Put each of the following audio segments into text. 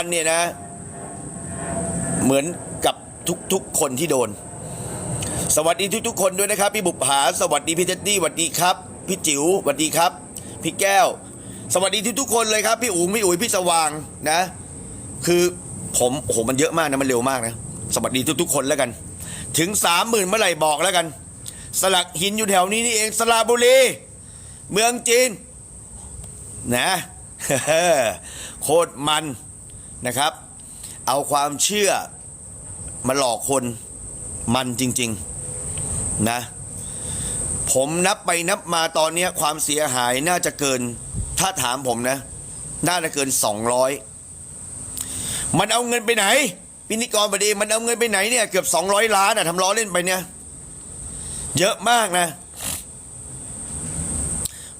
มันเนี่ยนะ เหมือนกับทุกๆคนที่โดน สวัสดีทุกๆ คนด้วยนะครับ พี่บุปผาสวัสดีพี่เจตตี้สวัสดีครับ พี่จิ๋วสวัสดีครับ พี่แก้ว สวัสดีทุกๆคนเลยครับ พี่อุ๋งพี่อุ๋ยพี่สว่างนะ คือผมโอ้โหมันเยอะมากนะมันเร็วมากนะสวัสดีทุกๆ คนแล้วกัน ถึงสามหมื่นเมื่อไหร่บอกแล้วกัน สลักหินอยู่แถวนี้นี่เองสระบุรีเมืองจีน นะโคตรมัน นะครับ เอาความเชื่อมาหลอกคนมันจริง ๆ นะ ผมนับไปนับมาตอนนี้ความเสียหายน่าจะเกิน ถ้าถามผมนะ น่าจะเกิน 200 มันเอาเงินไปไหนพินิกรบดีมันเอาเงินไปไหนเนี่ยเกือบ 200 ล้านอะทำล้อเล่นไปเนี่ยเยอะมากนะ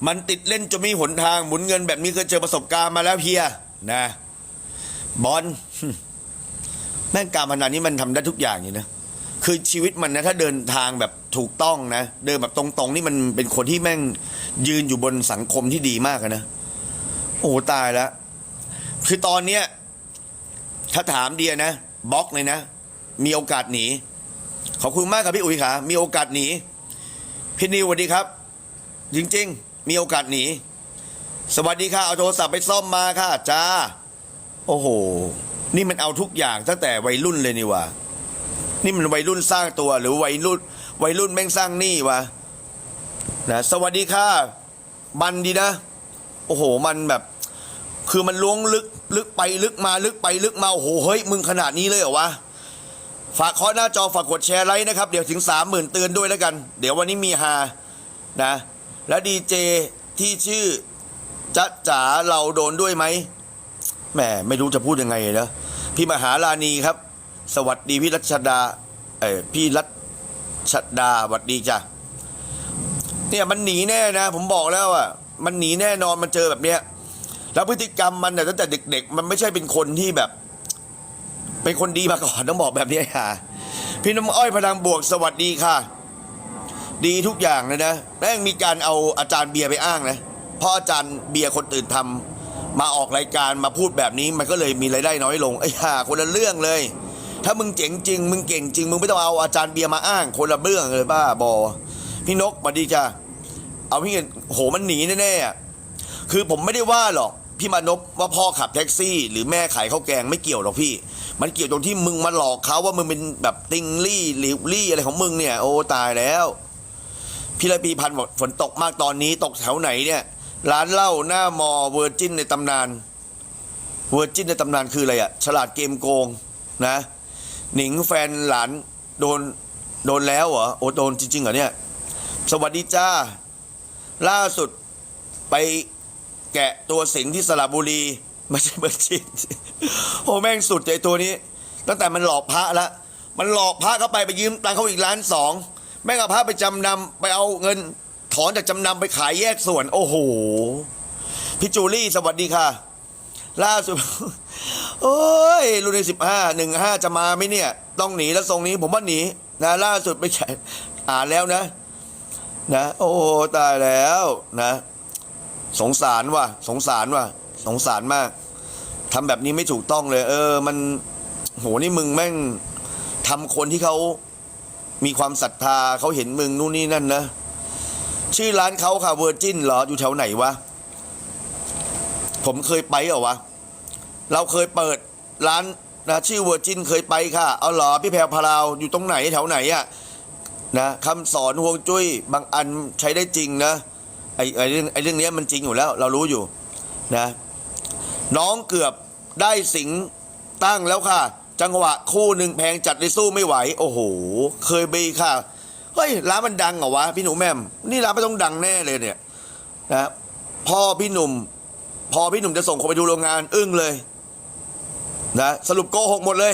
มันติดเล่นจนมีหนทางหมุนเงินแบบนี้เคยเจอประสบการณ์มาแล้วเฮียนะ บอลแม่งการพนันนี่มันทำได้ทุกอย่างอยู่นะคือชีวิตมันนะถ้าเดินทางแบบถูกต้องนะเดินแบบตรงๆ นี่มันเป็นคนที่แม่งยืนอยู่บนสังคมที่ดีมากนะโอ้ตายแล้วคือตอนเนี้ยถ้าถามเดียนะบล็อกเลยนะ มีโอกาสหนีขอบคุณมากครับพี่อุ๋ยขามีโอกาสหนีพี่นิวสวัสดีครับ จริง ๆ มีโอกาสหนีสวัสดีค่ะเอาโทรศัพท์ไปซ่อมมาค่ะจ้า โอ้โห นี่มันเอาทุกอย่างตั้งแต่วัยรุ่นเลยนี่วะนี่มันวัยรุ่นสร้างตัวหรือวัยรุ่น วัยรุ่นแม่งสร้างหนี้วะนะสวัสดีค่ะมันดีนะ โอ้โห มันแบบ คือมันล้วงลึกลึกไปลึกมาลึกไปลึกมาโอ้โหเฮ้ยมึงขนาดนี้เลยเหรอวะฝากเคาะหน้าจอฝากกดแชร์ไลค์นะครับ เดี๋ยวถึงสามหมื่นเตือนด้วยแล้วกัน เดี๋ยววันนี้มีฮานะ แล้วดีเจที่ชื่อจ๊ะจ๋าเราโดนด้วยไหม แหมไม่รู้จะพูดยังไงนะพี่มหาลานีครับ สวัสดีพี่รัชดาเออพี่รัชดาสวัสดีจ้ะเนี่ยมันหนีแน่นะ ผมบอกแล้วอะมันหนีแน่นอนมันเจอแบบเนี้ยแล้วพฤติกรรมมันเนี่ยตั้งแต่เด็ก ๆ มันไม่ใช่เป็นคนที่แบบ เป็นคนดีมาก่อนต้องบอกแบบนี้ค่ะ พี่น้ำอ้อยพลังบวกสวัสดีค่ะ ดีทุกอย่างเลยนะแม่งมีการเอาอาจารย์เบียร์ไปอ้างนะเพราะอาจารย์เบียร์คนอื่นทำ มาออกรายการมาพูดแบบนี้มันก็เลยมีรายได้น้อยลงไอ้ห่าคนละเรื่องเลย ถ้ามึงเจ๋งจริง มึงเก่งจริง มึงไม่ต้องเอาอาจารย์เบียร์มาอ้างคนละเรื่องเลยบ้าบอ พี่นกสวัสดีจ้ะเอาพี่เงินโหมันหนีแน่ๆอะคือผมไม่ได้ว่าหรอกพี่มานพว่าพ่อขับแท็กซี่ หรือแม่ขายข้าวแกงไม่เกี่ยวหรอกพี่ มันเกี่ยวตรงที่มึงมาหลอกเขาว่ามึงเป็นแบบติงลี่หลิวลี่อะไรของมึงเนี่ยโอ้ตายแล้ว พี่ระพีพันธ์บอกฝนตกมากตอนนี้ตกแถวไหนเนี่ย ร้านเหล้าหน้ามอเวอร์จินในตำนานเวอร์จินในตำนานคืออะไรอะฉลาดเกมโกงนะ หนิงแฟนหลานโดนโดนแล้วเหรอโอ้โดนจริงๆเหรอเนี่ย สวัสดีจ้า ล่าสุดไปแกะตัวสิงที่สระบุรีไม่ใช่เบอร์จินโอ้แม่งสุดใจตัวนี้ ตั้งแต่มันหลอกพระละมันหลอกพระเข้าไปไปยืมตังเขาอีกล้านสองแม่งเอาพระไปจำนำไปเอาเงิน ถอนจากจำนำไปขายแยกส่วน โอ้โห พี่จูลี่สวัสดีค่ะ ล่าสุด โอ้ยรุ่นในสิบห้าหนึ่งห้าจะมาไหมเนี่ย ต้องหนีแล้วทรงนี้ผมว่าหนีนะล่าสุดไปแข่งอ่านแล้วนะ นะ โอ้ตายแล้วนะ สงสารว่ะ สงสารว่ะ สงสารมากทำแบบนี้ไม่ถูกต้องเลย เออ มัน โหนี่มึงแม่งทำคนที่เขามีความศรัทธาเขาเห็นมึงนู่นนี่นั่นนะ ชื่อร้านเขาค่ะเวอร์จินเหรออยู่แถวไหนวะ ผมเคยไปเหรอวะ เราเคยเปิดร้านนะชื่อเวอร์จินเคยไปค่ะ เอาเหรอพี่แพรวพราวอยู่ตรงไหนแถวไหนอะนะคำสอนห่วงจุ้ยบางอันใช้ได้จริงนะไอ้ไอ้เรื่องไอ้เรื่องเนี้ยมันจริงอยู่แล้ว เรารู้อยู่นะน้องเกือบได้สิงตั้งแล้วค่ะ จังหวะคู่หนึ่งแพงจัดเลยสู้ไม่ไหว โอ้โห เคยไปค่ะ เฮ้ยร้านมันดังเหรอวะพี่หนูแม่มนี่ร้านไม่ต้องดังแน่เลยเนี่ยนะพ่อพี่หนุ่ม พอพี่หนุ่มจะส่งคนไปดูโรงงาน อึ้งเลยนะสรุปโกหกหมดเลย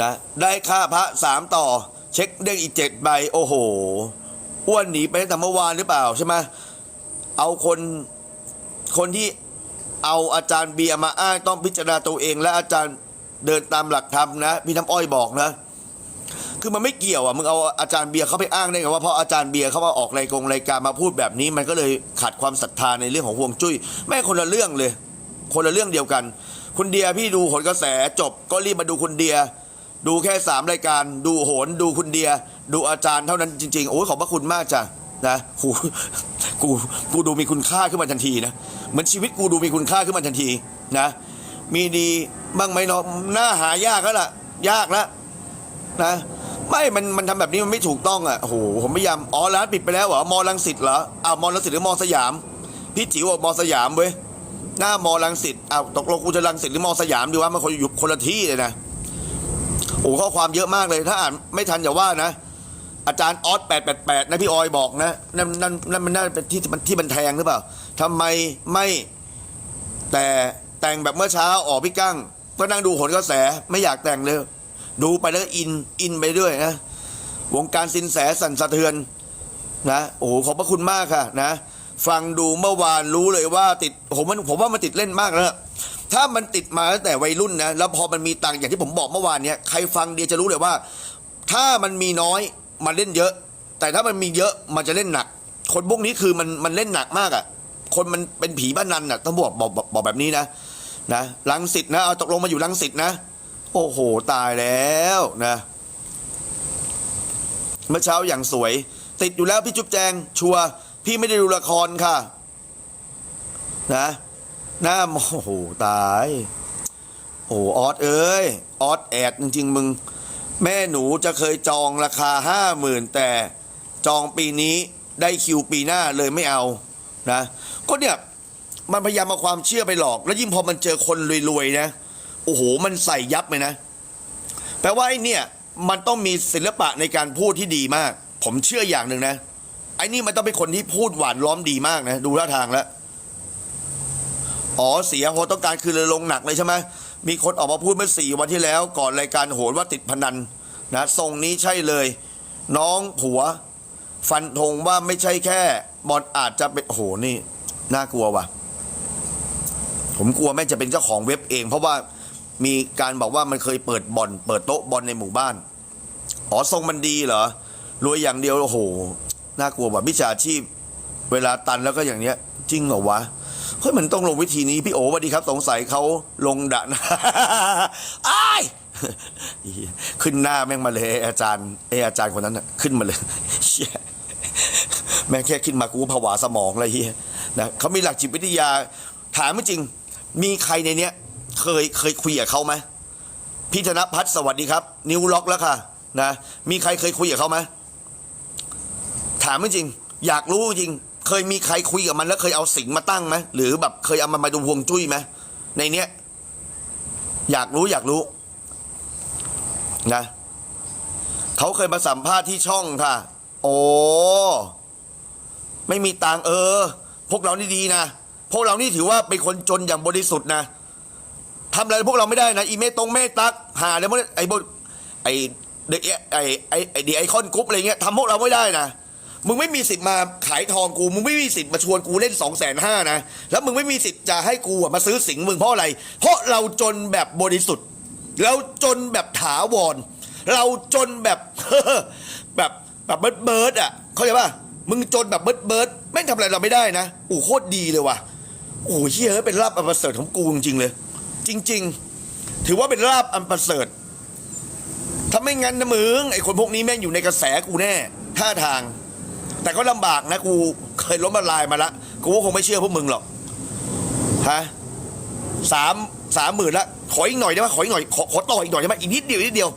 นะได้ค่าพระสามต่อ เช็คเด้งอีกเจ็ดใบโอ้โหอ้วนหนีไปตั้งแต่เมื่อวานหรือเปล่าใช่ไหมเอาคนคนที่เอาอาจารย์เบียร์มาอ้างต้องพิจารณาตัวเอง และอาจารย์เดินตามหลักธรรมนะ พี่น้ำอ้อยบอกนะ คือมันไม่เกี่ยวอะมึงเอาอาจารย์เบียร์เขาไปอ้างได้ไงว่าเพราะอาจารย์เบียร์เขามาออกรายกงรายการมาพูดแบบนี้ มันก็เลยขาดความศรัทธาในเรื่องของห่วงจุ้ยแม่งคนละเรื่องเลย คนละเรื่องเดียวกัน คุณเดียพี่ดูหนกระแสจบก็รีบมาดูคุณเดีย ดูแค่สามรายการ ดูโหนดูคุณเดีย ดูอาจารย์เท่านั้นจริงๆโอ้ยขอบพระคุณมากจ้ะนะกูกูกูดูมีคุณค่าขึ้นมาทันทีนะเหมือนชีวิตกูดูมีคุณค่าขึ้นมาทันทีนะ มีดีบ้างไหมเนาะหน้าหายากแล้วล่ะ ยากแล้วนะ ไม่มันมันทำแบบนี้มันไม่ถูกต้องอะโอ้โหผมพยายามอ๋อร้านปิดไปแล้วเหรอมอลังสิตเหรออ้าวมอลังสิตหรือมอสยาม พี่จิ๋วบอกมอสยามเว้ยหน้ามอลังสิตอ้าวตกลงกูจะลังสิตหรือมอสยามดีวะมันคนอยู่คนละที่เลยนะโอ้ข้อความเยอะมากเลยถ้าอ่านไม่ทันอย่าว่านะ อาจารย์ออสแปดแปดแปดนะพี่ออยบอกนะนั่นนั่นนั่นมันน่าเป็นที่มันที่มันแทงหรือเปล่าทำไมไม่แต่แต่งแบบเมื่อเช้าออกพี่กั้งก็นั่งดูโหนกระแสไม่อยากแต่งเลย ดูไปแล้วอินอินไปด้วยนะวงการสินแสสั่นสะเทือนนะโอ้โหขอบพระคุณมากค่ะนะฟังดูเมื่อวานรู้เลยว่าติดผมมันผมว่ามันติดเล่นมากแล้วถ้ามันติดมาตั้งแต่วัยรุ่นนะแล้วพอมันมีตังค์อย่างที่ผมบอกเมื่อวานเนี้ยใครฟังเดียจะรู้เลยว่า ถ้ามันมีน้อยมันเล่นเยอะ แต่ถ้ามันมีเยอะมันจะเล่นหนัก คนพวกนี้คือมันมันเล่นหนักมากอะ คนมันเป็นผีบ้านนันอะต้องบอกบอกบอกแบบนี้นะนะลังสิตนะเอาตกลงมาอยู่ลังสิตนะ โอ้โห ตายแล้วนะเมื่อเช้าอย่างสวย ติดอยู่แล้วพี่จุ๊บแจง ชัวพี่ไม่ได้ดูละครค่ะ นะหน้าโอ้โห ตาย โอ้ออสเอ้ยออสแอดจริงๆมึง แม่หนูจะเคยจองราคาห้าหมื่นแต่จองปีนี้ได้คิวปีหน้าเลยไม่เอานะก็เนี่ยมันพยายามเอาความเชื่อไปหลอก แล้วยิ่งพอมันเจอคนรวยๆนะ โอ้โหมันใส่ยับเลยนะ แปลว่าไอ้เนี่ยมันต้องมีศิลปะในการพูดที่ดีมาก ผมเชื่ออย่างหนึ่งนะไอ้นี่มันต้องเป็นคนที่พูดหวานล้อมดีมากนะ ดูท่าทางแล้วอ๋อเสียโหต้องการคือเลยลงหนักเลยใช่ไหมมีคนออกมาพูดเมื่อสี่วันที่แล้ว ก่อนรายการโหนว่าติดพนันนะทรงนี้ใช่เลย น้องผัว ฟันธงว่าไม่ใช่แค่บอลอาจจะเป็นโหนี่ น่ากลัวว่ะ ผมกลัวแม่จะเป็นเจ้าของเว็บเอง เพราะว่า มีการบอกว่ามันเคยเปิดบ่อน เปิดโต๊ะบอลในหมู่บ้าน อ๋อทรงมันดีเหรอ รวยอย่างเดียว โอ้โห น่ากลัวว่ะมิจฉาชีพ เวลาตันแล้วก็อย่างเนี้ย จริงเหรอวะ เฮ้ยมันต้องลงวิธีนี้ พี่โอสวัสดีครับ สงสัยเขาลงดะนะอ้ายขึ้นหน้าแม่งมาเลยอาจารย์เออาจารย์คนนั้นน่ะขึ้นมาเลยเชี่ยแม่งแค่ขึ้นมากูผวาสมองเลยเฮียนะเขามีหลักจิตวิทยาถามจริง มีใครในเนี้ย เคยเคยคุยกับเขาไหมพี่ธนพัฒน์สวัสดีครับ นิวล็อกแล้วค่ะนะมีใครเคยคุยกับเขาไหมถามจริง อยากรู้จริง เคยมีใครคุยกับมัน แล้วเคยเอาสิงมาตั้งไหมหรือแบบเคยเอามันมาดูวงจุ้ยไหมในเนี้ยอยากรู้อยากรู้นะเขาเคยมาสัมภาษณ์ที่ช่องค่ะ โอ้ไม่มีตังเออ พวกเรานี่ดีนะ พวกเรานี่ถือว่าเป็นคนจนอย่างบริสุทธิ์นะ ทำอะไรพวกเราไม่ได้นะอีเมตรงเมตักหาอะไรพวกนี้ไอ้พวกไอ้เด็กไอ้ไอ้ไอ้ดีไอคอนกรุ๊ปอะไรเงี้ยทำพวกเราไม่ได้นะมึงไม่มีสิทธิ์มาขายทองกู มึงไม่มีสิทธิ์มาชวนกูเล่นสองแสนห้านะ แล้วมึงไม่มีสิทธิ์จะให้กูอะมาซื้อสิงมึงเพราะอะไร เพราะเราจนแบบบริสุทธิ์ เราจนแบบถาวร เราจนแบบแบบแบบเบิร์ดเบิร์ดอะ เข้าใจป่ะ มึงจนแบบเบิร์ดเบิร์ดแม่ทำอะไรเราไม่ได้นะโอ้โคตรดีเลยว่ะ โอ้เชี่ยเป็นลาบอัประเสริฐของกูจริงๆเลย จริง ๆ ถือว่าเป็นลาบอันประเสริฐถ้าไม่งั้นนะมึงไอ้คนพวกนี้แม่งอยู่ในกระแสกูแน่ท่าทาง แต่ก็ลำบากนะกูเคยล้มละลายมาละกูก็คงไม่เชื่อพวกมึงหรอกฮะสามสามหมื่นละขออีกหน่อยได้ไหมขออีกหน่อยขอขอต่ออีกหน่อยได้ไหมอีกนิดเดียวนิดเดียว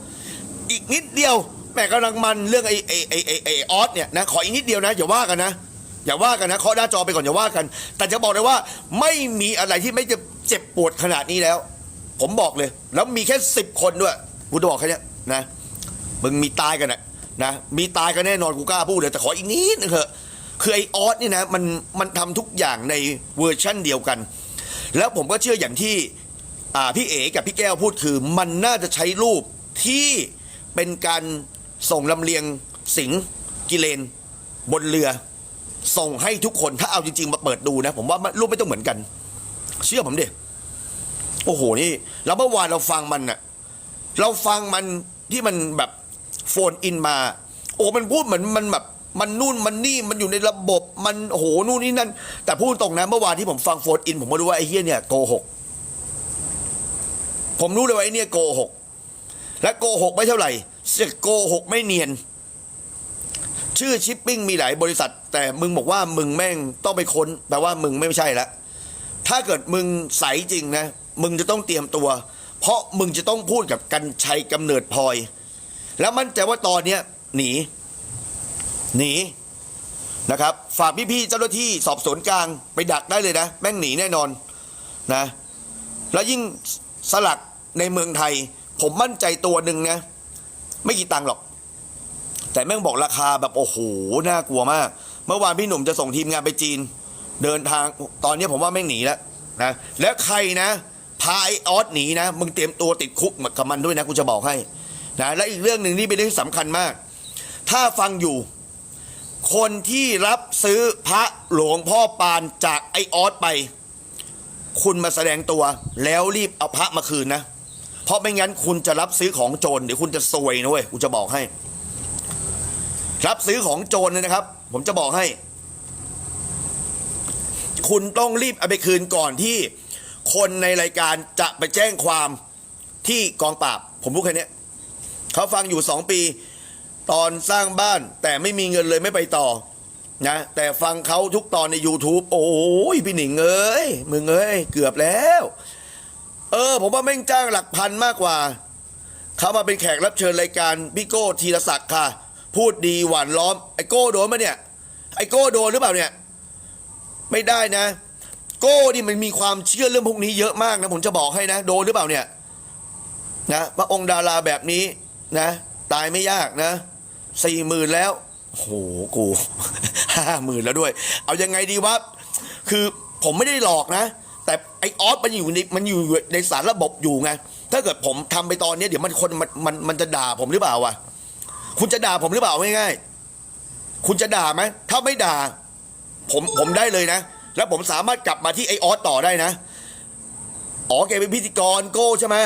อีกนิดเดียวแม่กำลังมันเรื่องไอ้ไอ้ไอ้ไอ้ไอ้ออสเนี่ยนะขออีกนิดเดียวนะอย่าว่ากันนะอย่าว่ากันนะเคาะหน้าจอไปก่อนอย่าว่ากัน แต่จะบอกเลยว่าไม่มีอะไรที่ไม่จะเจ็บปวดขนาดนี้แล้ว ผมบอกเลย แล้วมีแค่สิบคนด้วยกูจะบอกแค่เนี้ยนะมึงมีตายกันนะนะมีตายกันแน่นอนกูกล้าพูดเลยแต่ขออีกนิดนึงเถอะคือไอออสนี่นะมันมันทำทุกอย่างในเวอร์ชั่นเดียวกัน แล้วผมก็เชื่ออย่างที่พี่เอ๋กับพี่แก้วพูดคือ มันน่าจะใช้รูปที่เป็นการส่งลำเลียงสิงกิเลน บนเรือ ส่งให้ทุกคนถ้าเอาจริง ๆ มาเปิดดูนะ ผมว่ารูปไม่ต้องเหมือนกัน เชื่อผมดิโอ้โหนี่แล้วเมื่อวานเราฟังมันน่ะเราฟังมันที่มันแบบโฟนอินมา โอ้มันพูดเหมือนมันแบบมันนู่นมันนี่มันอยู่ในระบบมันโอ้โหนู่นนี่นั่น แต่พูดตรงนะเมื่อวานที่ผมฟังโฟนอิน ผมก็รู้ว่าไอ้เฮียเนี่ยโกหกผมรู้เลยว่าไอ้เนี่ยโกหกและโกหกไม่เท่าไหร่เสียโกหกไม่เนียน ชื่อชิปปิ้งมีหลายบริษัท แต่มึงบอกว่ามึงแม่งต้องไปค้นแปลว่ามึงไม่ใช่ละ ถ้าเกิดมึงใสจริงนะ มึงจะต้องเตรียมตัว เพราะมึงจะต้องพูดกับกันชัยกำเนิดพลอย แล้วมั่นใจว่าตอนเนี้ยหนี หนีนะครับ ฝากพี่ๆเจ้าหน้าที่สอบสวนกลางไปดักได้เลยนะ แม่งหนีแน่นอนนะ แล้วยิ่งสลักในเมืองไทย ผมมั่นใจตัวหนึ่งนะ ไม่กี่ตังค์หรอก แต่แม่งบอกราคาแบบโอ้โหน่ากลัวมาก เมื่อวานพี่หนุ่มจะส่งทีมงานไปจีน เดินทางตอนนี้ผมว่าแม่งหนีแล้วนะแล้วใครนะ พาไอออสหนีนะมึงเตรียมตัวติดคุกกับมันด้วยนะกูจะบอกให้นะและอีกเรื่องหนึ่งนี่เป็นเรื่องที่สำคัญมาก ถ้าฟังอยู่ คนที่รับซื้อพระหลวงพ่อปานจากไอออสไป คุณมาแสดงตัวแล้วรีบเอาพระมาคืนนะ เพราะไม่งั้นคุณจะรับซื้อของโจรเดี๋ยวคุณจะซวยนะเว้ยกูจะบอกให้ รับซื้อของโจรเนี่ยนะครับ ผมจะบอกให้ คุณต้องรีบเอาไปคืนก่อนที่คนในรายการจะไปแจ้งความที่กองปราบ ผมพูดแค่นี้เขาฟังอยู่สองปี ตอนสร้างบ้านแต่ไม่มีเงินเลยไม่ไปต่อนะแต่ฟังเขาทุกตอนใน YouTube โอ้ยพี่หนิงเอ้ยมึงเอ้ยเกือบแล้ว เออ ผมว่าแม่งจ้างหลักพันมากกว่า เขามาเป็นแขกรับเชิญรายการพี่โก้ธีรศักดิ์ค่ะ พูดดีหวานล้อม ไอโก้โดนปะเนี่ย ไอโก้โดนหรือเปล่าเนี่ย ไม่ได้นะ โก้นี่มันมีความเชื่อเรื่องพวกนี้เยอะมากนะผมจะบอกให้นะ โดนหรือเปล่าเนี่ยนะพระองค์ดาราแบบนี้นะ ตายไม่ยากนะสี่หมื่นแล้วโอ้โหกูห้าหมื่นแล้วด้วย เอายังไงดีวะคือผมไม่ได้หลอกนะ แต่ไอออสมันอยู่ในมันอยู่ในสารระบบอยู่ไงถ้าเกิดผมทำไปตอนนี้เดี๋ยวมันคนมันมันมันจะด่าผมหรือเปล่าวะคุณจะด่าผมหรือเปล่าง่ายๆคุณจะด่าไหมถ้าไม่ด่า ผมผมได้เลยนะ แล้วผมสามารถกลับมาที่ไอออสต่อได้นะ อ๋อแกเป็นพิธีกรโก้ใช่ไหม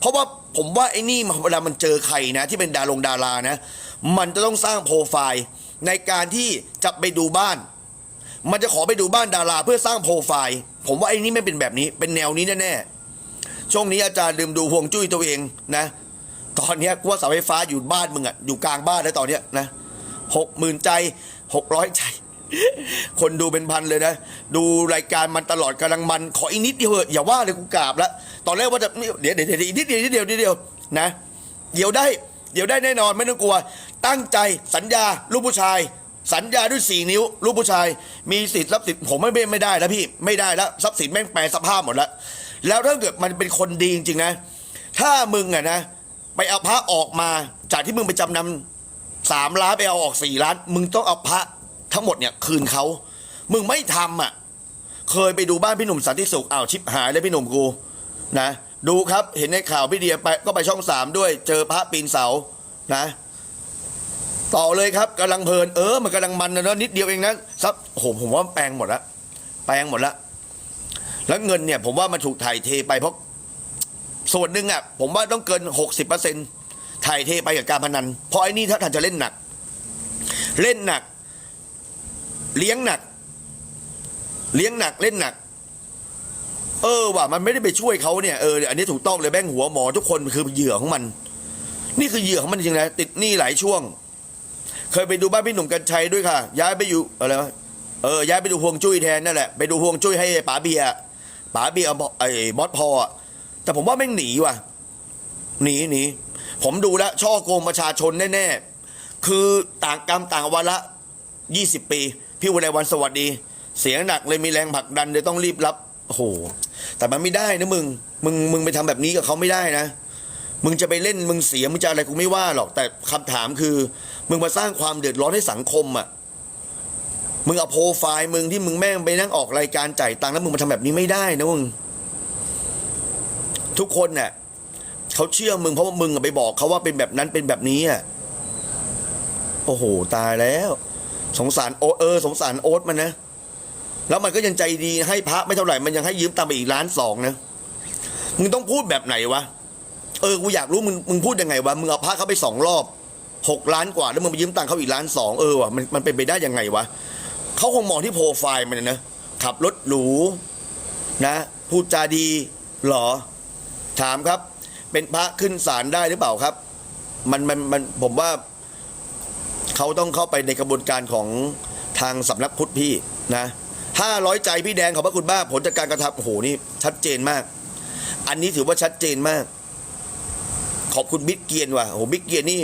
เพราะว่าผมว่าไอ้นี่เวลามันเจอใครนะ ที่เป็นดารงดารานะ มันจะต้องสร้างโปรไฟล์ในการที่จะไปดูบ้าน มันจะขอไปดูบ้านดาราเพื่อสร้างโปรไฟล์ ผมว่าไอ้นี่ไม่เป็นแบบนี้ เป็นแนวนี้แน่ๆช่วงนี้อาจารย์ลืมดูห่วงจุ้ยตัวเองนะ ตอนนี้กว่าเสาไฟฟ้าอยู่บ้านมึงอะอยู่กลางบ้านแล้วตอนเนี้ยนะหกหมื่นใจหกร้อยใจ คนดูเป็นพันเลยนะ ดูรายการมันตลอดกำลังมัน ขออีกนิดเดียวเถอะอย่าว่าเลยกูกราบล้วตอนแรกว่าจะนี่เดี๋ยวเดี๋ยวเดี๋ยวอีกนิดเดียวนิดเดียวนิดเดียวนะ เดี๋ยวได้ เดี๋ยวได้แน่นอนไม่ต้องกลัว ตั้งใจสัญญาลูกผู้ชาย สัญญาด้วยสี่นิ้วลูกผู้ชาย มีสิทธิ์รัพย์สินผมไม่ไม่ไม่ได้แล้วพี่ไม่ได้แล้วทรัพย์สินแม่งแปลสภาพหมดแล้วแล้วถ้าเกิดมันเป็นคนดีจริงๆนะ ถ้ามึงอะนะ ไปเอาพระออกมา จากที่มึงไปจำนำสามล้านไปเอาออกสี่ล้าน มึงต้องเอาพระ ทั้งหมดเนี่ยคืนเขามึงไม่ทำอะ เคยไปดูบ้านพี่หนุ่มสันติสุขอ้าวชิบหายเลยพี่หนุ่มกูนะดูครับเห็นในข่าวพี่เดียไปก็ไปช่องสามด้วย เจอพระปีนเสานะ ต่อเลยครับกำลังเพลินเออมันกำลังมันนะนิดเดียวเองนะซับโอ้โหผมว่าแปลงหมดละแปลงหมดละแล้วเงินเนี่ย ผมว่ามันถูกถ่ายเทไปเพราะส่วนหนึ่งอะผมว่าต้องเกินหกสิบเปอร์เซ็นถ่ายเทไปกับการพนัน เพราะไอ้นี่ถ้าท่านจะเล่นหนัก เล่นหนัก เลี้ยงหนัก เลี้ยงหนักเล่นหนัก เออว่ะมันไม่ได้ไปช่วยเขาเนี่ยเอออันนี้ถูกต้องเลยแบ่งหัวหมอทุกคนคือเหยื่อของมัน นี่คือเหยื่อของมันจริงนะติดหนี้หลายช่วง เคยไปดูบ้านพี่หนุ่มกัญชัยด้วยค่ะ ย้ายไปอยู่อะไรวะเออย้ายไปดูพวงจุ้ยแทนนั่นแหละไปดูพวงจุ้ยให้ป๋าเบียป๋าเบียไอ้บอสพออแต่ผมว่าแม่งหนีว่ะหนีหนีผมดูแล้วช่อโกงประชาชนแน่ๆ คือต่างกรรมต่างวาระยี่สิบปี พี่วันไวันสวัสดี เสียงหนักเลยมีแรงผลักดันเลยต้องรีบรับโอ้โห แต่มันไม่ได้นะมึง มึง มึงไปทำแบบนี้กับเขาไม่ได้นะ มึงจะไปเล่น มึงเสีย มึงจะอะไรกูไม่ว่าหรอก แต่คำถามคือ มึงมาสร้างความเดือดร้อนให้สังคมอะ มึงเอาโปรไฟล์มึงที่มึงแม่งไปนั่งออกรายการจ่ายตังค์แล้วมึงมาทำแบบนี้ไม่ได้นะมึง ทุกคนเนี่ยเขาเชื่อมึงเพราะว่ามึงไปบอกเขาว่าเป็นแบบนั้นเป็นแบบนี้อะ โอ้โห ตายแล้ว สงสารโอตเออสงสารโอ๊ตมันนะ แล้วมันก็ยังใจดีให้พระไม่เท่าไหร่มันยังให้ยืมตังค์ไปอีกล้านสองนะมึงต้องพูดแบบไหนวะเออกูอยากรู้มึงมึงพูดยังไงวะมึงเอาพระเขาไปสองรอบหกล้านกว่าแล้วมึงไปยืมตังค์เขาอีกล้านสองเออวะมันมันเป็นไปได้ยังไงวะเขาคงมองที่โปรไฟล์มันนะขับรถหรูนะพูดจาดีหรอ ถามครับ เป็นพระขึ้นศาลได้หรือเปล่าครับ มันมันมันผมว่า เขาต้องเข้าไปในกระบวนการของทางสำนักพุทธพี่นะห้าร้อยใจพี่แดงขอบพระคุณมากผลจากการกระทำโอ้โหนี่ชัดเจนมาก อันนี้ถือว่าชัดเจนมาก ขอบคุณบิ๊กเกียนว่ะโอ้โหบิ๊กเกียนนี่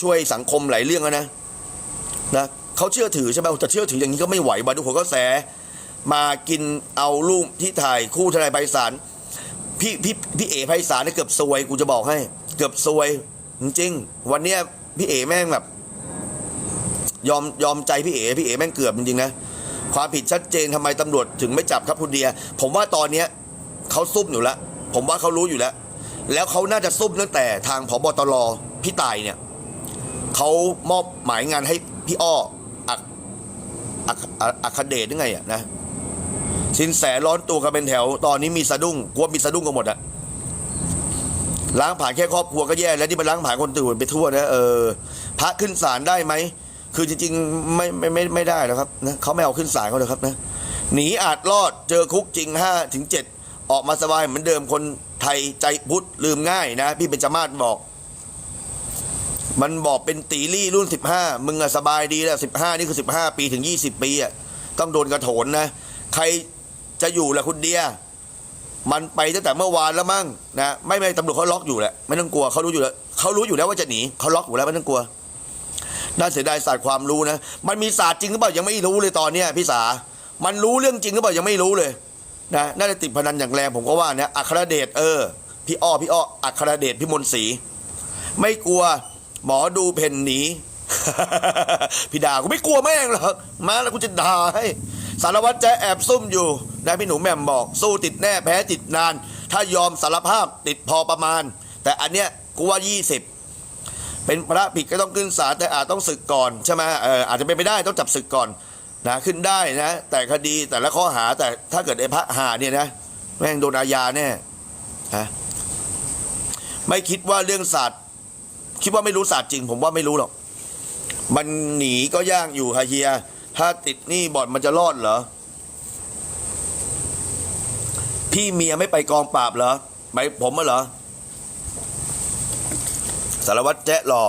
ช่วยสังคมหลายเรื่องแล้วนะนะเขาเชื่อถือใช่ไหมแต่เชื่อถืออย่างนี้ก็ไม่ไหวมาดูหัวก็แส มากินเอารูปที่ถ่ายคู่ทนายไพศาลพี่พี่พี่เอ๋ไพศาลเนี่ยเกือบซวยกูจะบอกให้ เกือบซวยจริงๆวันเนี้ยพี่เอ๋แม่งแบบ ยอมยอมใจพี่เอ๋พี่เอ๋แม่งเกือบจริงๆนะความผิดชัดเจนทำไมตำรวจถึงไม่จับครับคุณเดีย ผมว่าตอนเนี้ยเขาซุ่มอยู่แล้ว ผมว่าเขารู้อยู่แล้ว แล้วเขาน่าจะซุ่มตั้งแต่ทางพบตรพี่ตายเนี่ยเขามอบหมายงานให้พี่อ้ออักอักอักคเดชยังไงอะนะสินแสร้อนตัวกันเป็นแถว ตอนนี้มีสะดุ้งกลัวมีสะดุ้งกันหมดอะล้างผ่านแค่ครอบครัวก็แย่แล้วนี่มันล้างผ่านคนตื่นไปทั่วนะเออพระขึ้นศาลได้ไหม คือจริงๆไม่ไม่ไม่ไม่ได้แล้วครับนะเขาไม่เอาขึ้นศาลเขาเลยครับนะหนีอาจรอดเจอคุกจริงห้าถึงเจ็ดออกมาสบายเหมือนเดิมคนไทยใจพุทธลืมง่ายนะ พี่เป็นจมาศบอก มันบอกเป็นตีรี่รุ่นสิบห้ามึงอะสบายดีแล้วสิบห้านี่คือสิบห้าปีถึงยี่สิบปีอะต้องโดนกระโถนนะ ใครจะอยู่ล่ะคุณเดียมันไปตั้งแต่เมื่อวานแล้วมั้งนะไม่ไม่ตำรวจเขาล็อกอยู่แหละไม่ต้องกลัวเขารู้อยู่แล้วเขารู้อยู่แล้วว่าจะหนีเขาล็อกอยู่แล้วไม่ต้องกลัว น่าเสียดายศาสตร์ความรู้นะ มันมีศาสตร์จริงหรือเปล่ายังไม่รู้เลยตอนเนี้ยพี่สา มันรู้เรื่องจริงหรือเปล่ายังไม่รู้เลยนะน่าจะติดพนันอย่างแรงผมก็ว่าเนี่ยอัครเดชเออ พี่อ้อพี่อ้ออัครเดชพี่มนศรีไม่กลัวหมอดูเพ่นหนีพี่ดากูไม่กลัวแม่งหรอกมาแล้วกูจะด่าให้สารวัตรแจ๊แอบซุ่มอยู่นะพี่หนูแหม่มบอก สู้ติดแน่แพ้ติดนาน ถ้ายอมสารภาพติดพอประมาณ แต่อันเนี้ยกูว่ายี่สิบ เป็นพระผิดก็ต้องขึ้นศาลแต่อาจต้องศึกก่อนใช่ไหมเอออาจจะเป็นไปได้ต้องจับศึกก่อนนะขึ้นได้นะแต่คดีแต่ละข้อหาแต่ถ้าเกิดไอ้พระหาเนี่ยนะแม่งโดนอาญาแน่ฮะไม่คิดว่าเรื่องศาสตร์คิดว่าไม่รู้ศาสตร์จริง ผมว่าไม่รู้หรอกมันหนีก็ยากอยู่ฮะเฮีย ถ้าติดหนี่บ่อนมันจะรอดเหรอ พี่เมียไม่ไปกองปราบเหรอไปผมอะเหรอ สารวัตรแจ๊ะรอ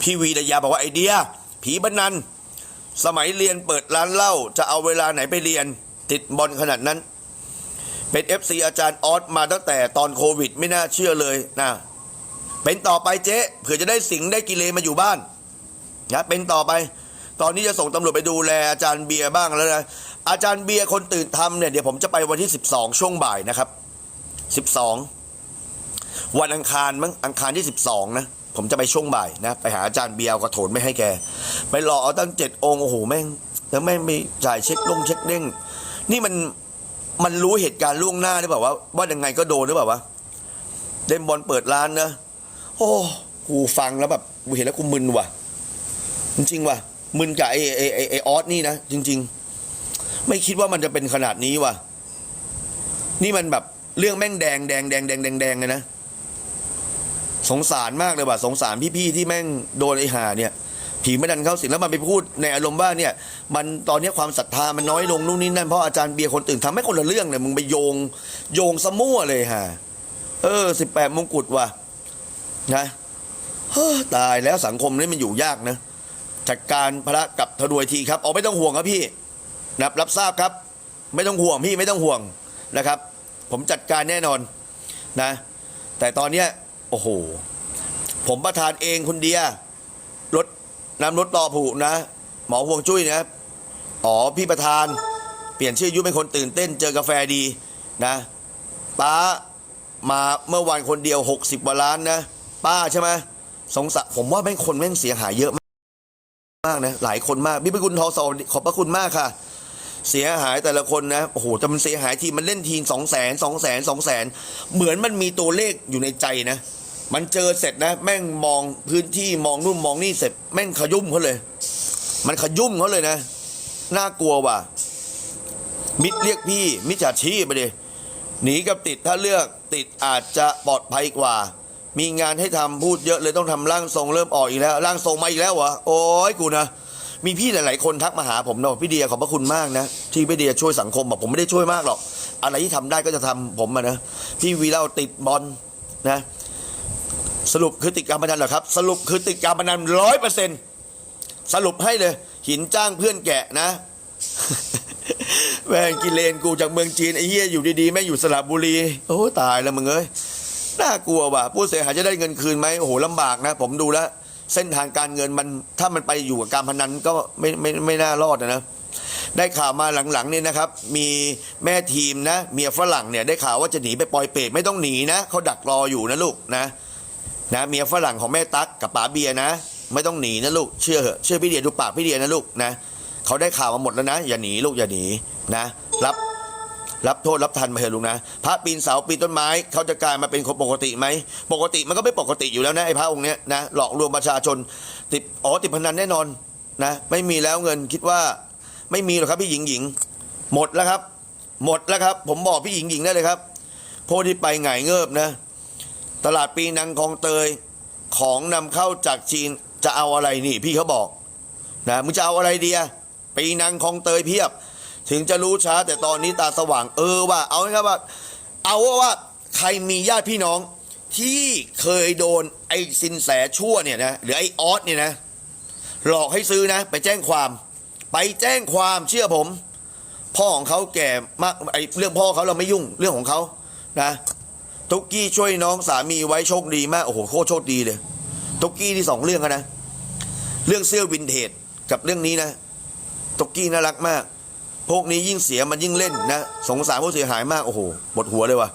พี่วีดยาบอกว่าไอเดีย ผีบันนัน สมัยเรียนเปิดร้านเหล้าจะเอาเวลาไหนไปเรียน ติดบอลขนาดนั้น เป็น FC อาจารย์ออสมาตั้งแต่ตอนโควิดไม่น่าเชื่อเลยนะเป็นต่อไปเจ๊เผื่อจะได้สิงได้กิเลมาอยู่บ้านนะเป็นต่อไป ตอนนี้จะส่งตำรวจไปดูแลอาจารย์เบียร์บ้างแล้วนะอาจารย์เบียร์คนตื่นทำเนี่ยเดี๋ยวผมจะไปวันที่ 12 ช่วงบ่ายนะครับ 12 วันอังคารมั้งอังคารที่ 12 นะ ผมจะไปช่วงบ่ายนะ ไปหาอาจารย์เบียร์กระโถนไม่ให้แก ไปรอเอาตั้งเจ็ดองค์โอ้โหแม่งแล้วแม่งไม่จ่ายเช็คลงเช็คเด้งนี่มันมันรู้เหตุการณ์ล่วงหน้าหรือเปล่าว่าว่ายังไงก็โดนหรือเปล่าวะเดมบอลเปิดร้านนะโอ้กูฟังแล้วแบบกูเห็นแล้วกูมึนว่ะ จริงๆว่ะมึนกับไอ้ไอ้ไอ้ไอออสนี่นะจริง ๆ ไม่คิดว่ามันจะเป็นขนาดนี้ว่ะ นี่มันแบบเรื่องแม่งแดงแดงแดงแดงแดงแดงเลยนะ สงสารมากเลยว่ะสงสารพี่ๆที่แม่งโดนไอ้ห่าเนี่ยผีไม่ดันเข้าสิงแล้วมันไปพูดในอารมณ์ว่าเนี่ยมันตอนนี้ความศรัทธามันน้อยลงนู่นนี่นั่นเพราะอาจารย์เบียร์คนตื่นทำให้คนละเรื่องเลยมึงไปโยงโยงสมั่วเลยฮะเออสิบแปดมงกุฎว่ะนะเฮ้ตายแล้วสังคมนี่มันอยู่ยากนะจัดการพระกับทรวยทีครับเอาไม่ต้องห่วงครับพี่นับรับทราบครับ ไม่ต้องห่วงพี่ไม่ต้องห่วงนะครับ ผมจัดการแน่นอนนะ แต่ตอนเนี้ย โอ้โห ผมประทานเองคุณเดียรถน้ำรถต่อผูนะ หมอห่วงจุ้ยนะอ๋อพี่ประธาน เปลี่ยนชื่อยุเป็นคนตื่นเต้น เจอกาแฟดีนะป้ามาเมื่อวานคนเดียว 60กว่าล้านนะ ป้าใช่ไหมสงสารผมว่าแม่งคนแม่งเสียหายเยอะมากนะหลายคนมากพี่พิกุลทอสขอบพระคุณมากค่ะ เสียหายแต่ละคนนะโอ้โหแต่มันเสียหายทีมันเล่นทีสองแสนสองแสนสองแสนเหมือนมันมีตัวเลขอยู่ในใจนะ มันเจอเสร็จนะ แม่งมองพื้นที่มองนู่นมองนี่เสร็จ แม่งขยุ่มเขาเลย มันขยุ่มเขาเลยนะ น่ากลัวว่ะ มิดเรียกพี่ มิจฉาชีพไปดิหนีกับติดถ้าเลือกติดอาจจะปลอดภัยกว่า มีงานให้ทำพูดเยอะเลยต้องทำร่างทรงเริ่มออกอีกแล้วร่างทรงมาอีกแล้วเหรอโอ้ยกูนะมีพี่หลายๆคนทักมาหาผมเนาะพี่เดียขอบพระคุณมากนะที่พี่เดียช่วยสังคมบอกผมไม่ได้ช่วยมากหรอกอะไรที่ทำได้ก็จะทำผมอะนะพี่วีเราติดบอลนะ สรุปคือติดการพนันเหรอครับ สรุปคือติดการพนันร้อยเปอร์เซ็นสรุปให้เลย หินจ้างเพื่อนแกะนะแม่งกิเลนกูจากเมืองจีนไอ้เหี้ยอยู่ดีๆแม่งอยู่สระบุรี โอ้ตายแล้วมึงเอ้ยน่ากลัวว่ะผู้เสียหายจะได้เงินคืนไหมโอ้โหลำบากนะ ผมดูแล้ว เส้นทางการเงินมันถ้ามันไปอยู่กับการพนันก็ไม่ไม่ไม่น่ารอดนะได้ข่าวมาหลังๆนี่นะครับ มีแม่ทีมนะ เมียฝรั่งเนี่ยได้ข่าวว่าจะหนีไปปล่อยเปรตไม่ต้องหนีนะเขาดักรออยู่นะลูกนะ นะเมียฝรั่งของแม่ตั๊กกับป๋าเบียนะ ไม่ต้องหนีนะลูกเชื่อเหอะเชื่อพี่เดียดูปากพี่เดียนะลูกนะเขาได้ข่าวมาหมดแล้วนะ อย่าหนีลูกอย่าหนีนะ รับรับโทษรับทันมาเถอะลุงนะพระปีนเสาปีนต้นไม้เขาจะกลายมาเป็นคนปกติไหมปกติมันก็ไม่ปกติอยู่แล้วนะไอ้พระองค์เนี้ยนะหลอกลวงประชาชน ติดอ๋อติดพนันแน่นอนนะไม่มีแล้วเงินคิดว่าไม่มีหรอกครับพี่หญิงหญิง หมดแล้วครับ หมดแล้วครับ ผมบอกพี่หญิงหญิงได้เลยครับพวกที่ไปไงายเงิบนะ ตลาดปีนังคองเตยของนำเข้าจากจีนจะเอาอะไรนี่ พี่เขาบอกนะมึงจะเอาอะไรเดียปีนังคองเตยเพียบ ถึงจะรู้ช้าแต่ตอนนี้ตาสว่างเออว่า เอาง่ายๆว่า เอาว่าว่าใครมีญาติพี่น้องที่เคยโดนไอ้สินแสชั่วเนี่ยนะหรือไอ้ออสเนี่ยนะ หลอกให้ซื้อนะ ไปแจ้งความ ไปแจ้งความเชื่อผม พ่อของเขาแก่มากไอ้เรื่องพ่อเขาเราไม่ยุ่งเรื่องของเขานะ ตุกกี้ช่วยน้องสามีไว้โชคดีมากโอ้โหโคตรโชคดีเลย ตุกกี้ที่สองเรื่องนะ เรื่องเสื้อวินเทจกับเรื่องนี้นะตุกกี้น่ารักมาก พวกนี้ยิ่งเสียมันยิ่งเล่นนะ สงสารผู้เสียหายมากโอ้โหหมดหัวเลยว่ะ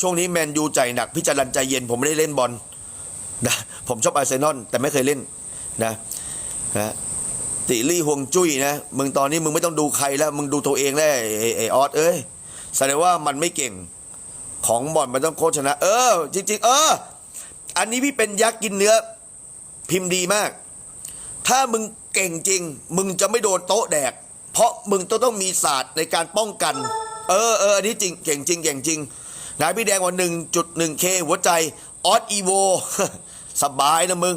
ช่วงนี้แมนยูใจหนักพิจารณาใจเย็นผมไม่ได้เล่นบอลนะผมชอบอาร์เซนอลแต่ไม่เคยเล่นนะนะติลี่ฮวงจุ้ยนะมึงตอนนี้มึงไม่ต้องดูใครแล้ว มึงดูตัวเองแล้วไอ้ไอ้ไอออสเอ้ยแสดงว่ามันไม่เก่ง ของบ่อนมันต้องโคชนะ เออ จริง ๆ เออ อันนี้พี่เป็นยักษ์กินเนื้อ พิมพ์ดีมาก ถ้ามึงเก่งจริง มึงจะไม่โดนโต๊ะแดก เพราะมึงต้องต้องมีศาสตร์ในการป้องกัน เออเอออันนี้จริงเก่งจริงเก่งจริงนายพี่แดงว่าหนึ่งจุดหนึ่งเคหัวใจออสอีโวสบายนะมึง